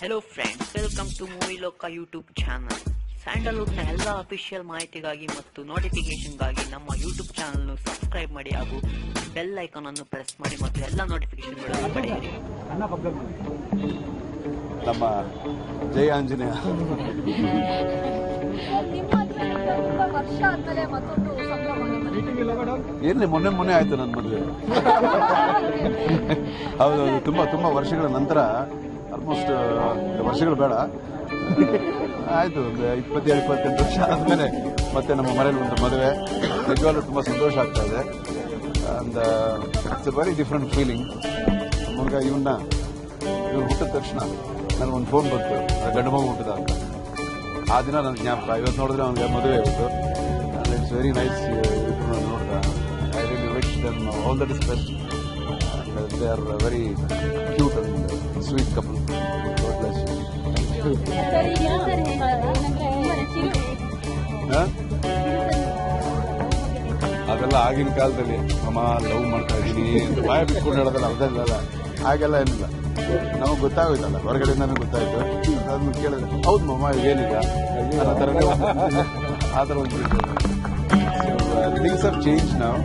Hello friends welcome to movie Loka YouTube channel ಸ್ಯಾಂಡಲ್ವುಡ್ನ ಎಲ್ಲ official ಮಾಹಿತಿಗಾಗಿ ಮತ್ತು ನೋಟಿಫಿಕೇಶನ್ಗಾಗಿ ನಮ್ಮ ಯೂಟ್ಯೂಬ್ ಚಾನಲ್ನು ಸಬ್ಸ್ಕ್ರೈಬ್ ಮಾಡಿ ಹಾಗೂ ಬೆಲ್ ಐಕಾನ್ ಅನ್ನು ಪ್ರೆಸ್ ಮಾಡಿ ಮತ್ತು ಎಲ್ಲ ನೋಟಿಫಿಕೇಶನ್ಗಳನ್ನು ಪಡೆಯಿರಿ. ನಮ್ಮ ಜಯ ಆಂಜನೇಯ. ವರ್ಷ ಮತ್ತೊಂದು ಮೊನ್ನೆ ಮೊನ್ನೆ ಆಯ್ತು ನನ್ನ ಮದುವೆ. ಹೌದೌದು, ತುಂಬಾ ತುಂಬಾ ವರ್ಷಗಳ ನಂತರ ಆಲ್ಮೋಸ್ಟ್ ವರ್ಷಗಳು ಬೇಡ. ಆಯಿತು, ಒಂದು ಇಪ್ಪತ್ತೇಳು, ಇಪ್ಪತ್ತೆಂಟು ವರ್ಷ ಆದಮೇಲೆ ಮತ್ತೆ ನಮ್ಮ ಮನೇಲಿ ಒಂದು ಮದುವೆ. ನಿಜವಾಗ್ಲೂ ತುಂಬ ಸಂತೋಷ ಆಗ್ತಾ ಇದೆ. And it's a very different feeling ಮಗ ಇವನ್ನ ಇವ್ರು ಹುಟ್ಟಿದ ತಕ್ಷಣ ನನಗೊಂದು ಫೋನ್ ಬಂತು. ಗಂಡು ಮಗು ಹುಟ್ಟಿದ ಅಂತ. ಆ ದಿನ ನನ್ನ ಜ್ಞಾಪಕ, ಇವತ್ತು ನೋಡಿದ್ರೆ ಅವನಿಗೆ ಮದುವೆ ಇವತ್ತು ಇಟ್ಸ್ ವೆರಿ ನೈಸ್ ನೋಡಿದ. I will wish them all that is best they are very ಅದೆಲ್ಲ ಆಗಿನ ಕಾಲದಲ್ಲಿ ಅಮ್ಮ ಲವ್ ಮಾಡ್ತಾ ಇದ್ದೀನಿ ಬಾಯ ಬಿಟ್ಕೊಂಡು ಹೇಳೋದಲ್ಲ ಅರ್ಧ ಇಲ್ಲ. ಹಾಗೆಲ್ಲ ಏನಿಲ್ಲ. ನಮಗೆ ಗೊತ್ತಾಗೋಯ್ತಲ್ಲ, ಹೊರಗಡೆಯಿಂದಾನು ಗೊತ್ತಾಯ್ತು. ಅದನ್ನು ಕೇಳಿದ್ರೆ, ಹೌದು ಮಮ್ಮ ಏನಿಲ್ಲ. ಆ ಥರ ಆ ಥರ ಒಂದು ಥಿಂಗ್ಸ್ ಆರ್ ಚೇಂಜ್ ನಾವು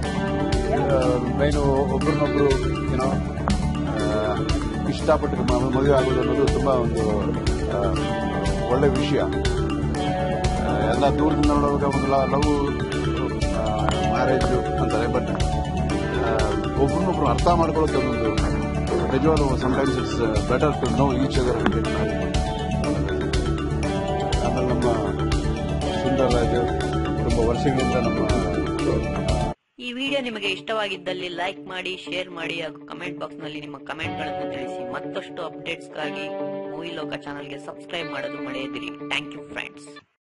ಮೈನು ಒಬ್ರನ್ನೊಬ್ರು ಏನೋ ಇಷ್ಟಪಟ್ಟು ಮ- ಮದುವೆ ಆಗೋದು ಅನ್ನೋದು ತುಂಬ ಒಂದು ಒಳ್ಳೆ ವಿಷಯ. ಎಲ್ಲ ದೂರದಿಂದ ನೋಡುವಾಗ ಒಂದು ಲವ್ ಮ್ಯಾರೇಜು ಅಂತಾರೆ ಬಟ್ ಒಬ್ರನ್ನೊಬ್ರು ಅರ್ಥ ಮಾಡ್ಕೊಳ್ಳೋದು ಒಂದು ನಿಜವಾದ sometimes it's better to know each other ಆಮೇಲೆ ನಮ್ಮ ಸುಂದರರಾಜ್ ತುಂಬ ವರ್ಷಗಳಿಂದ ನಮ್ಮ ಈ ವಿಡಿಯೋ ನಿಮಗೆ ಇಷ್ಟವಾಗಿದ್ದಲ್ಲಿ ಲೈಕ್ ಮಾಡಿ ಶೇರ್ ಮಾಡಿ ಹಾಗೂ ಕಮೆಂಟ್ ಬಾಕ್ಸ್ನಲ್ಲಿ ನಿಮ್ಮ ಕಮೆಂಟ್ಗಳನ್ನು ತಿಳಿಸಿ ಮತ್ತಷ್ಟು ಅಪ್ಡೇಟ್ಸ್ಗಾಗಿ ಮೂವಿ ಲೋಕ ಚಾನಲ್ಗೆ ಸಬ್ಸ್ಕ್ರೈಬ್ ಮಾಡೋದು ಮರೆಯದಿರಿ. Thank you friends